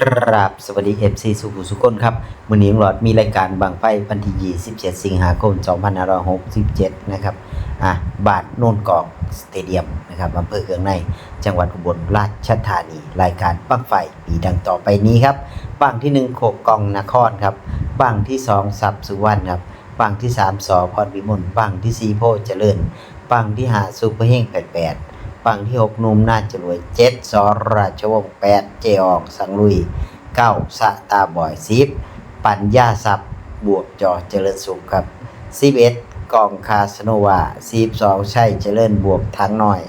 ครับสวัสดี FC สุขุสุกนครับมือนี้หลอดมีรายการบางไฟวันที่ 27 สิงหาคม 2567 นะครับอะบาทโนนกอกสเตเดียมนะครับอำเภอเคืองใน จังหวัดอุบลราชธานี รายการบังไฟมีดังต่อไปนี้ครับบังที่ 1โคกกองนครครับบังที่ 2 สับสุวรรณครับบังที่ 3 สอพรวิมลบังที่ 4 โพเจริญบังที่5ซุปเปอร์เฮง88 ปังที่6นุ่มน่าจะรวย7สอราชวงศ์8เจออกสังลุย9สะตาบอย10ปัญญาทรัพย์บวกจอเจริญสุขครับ11กองคาสโนวา12ใช่เจริญบวกทั้งน้อย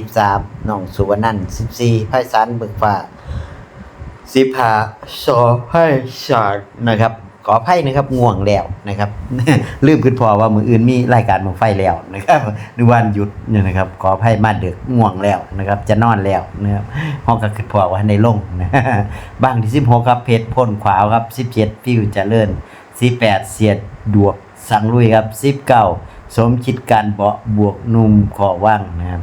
13น้องสุวรรณันท์14ไพศาลบึกฟ้าสิบหาสอให้ศาสตร์นะครับ ขออภัยนะครับง่วงแล้วนะครับลืมขึ้นพอว่ามืออื่นมีรายการมังไฟแล้วนะครับหรือวันหยุดเนี่ยนะครับ ขออภัยมาดึกง่วงแล้วนะครับ จะนอนแล้วนะครับห้องก็ขึ้นพอว่าในลงนะบ้างที่สิบหกครับเพชรพ่นขวาวครับสิบเจ็ดฟิวเจริญสิบแปดเสียดดวกสังลุยครับสิบเก้าสมคิดการเบาะบวกนุ่มขอว่างนะครับ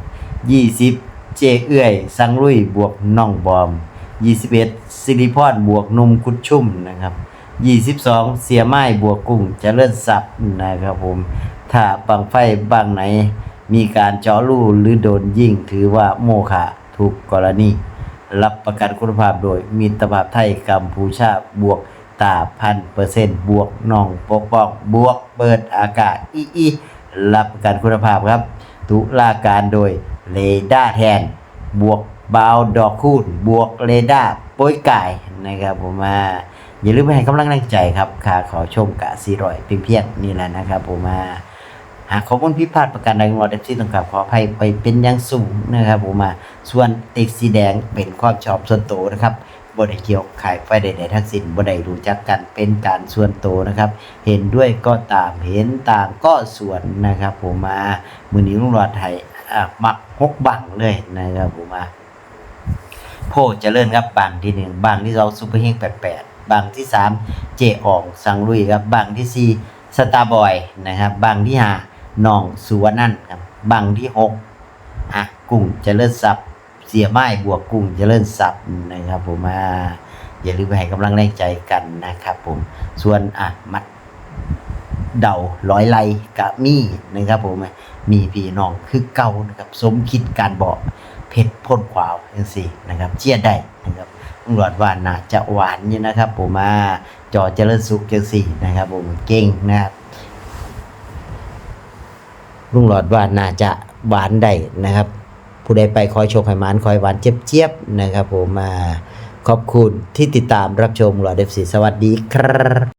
ยี่สิบเจเอื้อย สังลุยบวกน้องบอม21สิบเอ็ดซีริพรบวกนมคุดชุ่มนะครับ 22เสียไม้บวกกุ้งจเจริญศัพย์นะครับผม ถ้าบังไฟบางไหน มีการเจาะรูหรือโดนยิงถือว่าโมฆะถูกกรณี รับประกันคุณภาพโดยมีตรภาพไทยกัมพูชาบวกตาพันเปอร์เซ็นต์บวกน่องปกป้องบวกเปิดอากาศอีอีรับประกันคุณภาพครับ ตุลาการโดยเรดาแทน บวกบาวดอกคูณบวกเรดาโป้ยไก่นะครับผมมา อย่าลืมไปให้กำลังแรงใจครับค่าขอชมกะซีรอยเพียงเพียงนี่แหละนะครับ ผมมาหากข้อมูลผิพาดประการใดของเราเดฟซี่ต้องกราบขออภัยไปเป็นอย่างสูงนะครับ ผมมาส่วนติ๊กสีแดงเป็นความชอบส่วนตัวนะครับบ่ได้เกี่ยวขายไฟใดๆทั้งสิ้นบ่ได้รู้จักกันเป็นการส่วนตัวนะครับ เห็นด้วยก็ตามเห็นต่างก็ส่วนนะครับ ผมมามือนี้ลุงหลอดไทยมักหกบังเลยนะครับ ผมมาโพเจริญครับบางที่หนึ่งบางที่สองซูเปอร์เฮงแปดแปด บางที่สามเจอ่องสังลุยครับบางที่สี่สตาร์บอยนะครับบางที่ห้าน้องสุวรรณันครับบางที่หกอะกุ้งเจริญทรัพย์เสียไม้บวกกุ้งเจริญทรัพย์นะครับผมอ่าอย่าลืมไปให้กำลังแรงใจกันนะครับผมส่วนอะมัดเดาร้อยไลกะมีนะครับผมมีพี่น้องคือเก่านะครับ สมคิดการบอกเพชรพ่นขวาวจังสี่นะครับเชียได้นะครับ ตำรวจว่าน่าจะหวานนี่นะครับ ผมมาจอเจริญสุขเจงสี่นะครับ ผมเก่งนะครับลุงหลอดว่าน่าจะหวานได้นะครับ ผู้ใดไปคอยโชคให้มานคอยหวานเจี๊ยบๆนะครับ ผมมาขอบคุณที่ติดตามรับชมหลอดเดฟสีสวัสดีครับ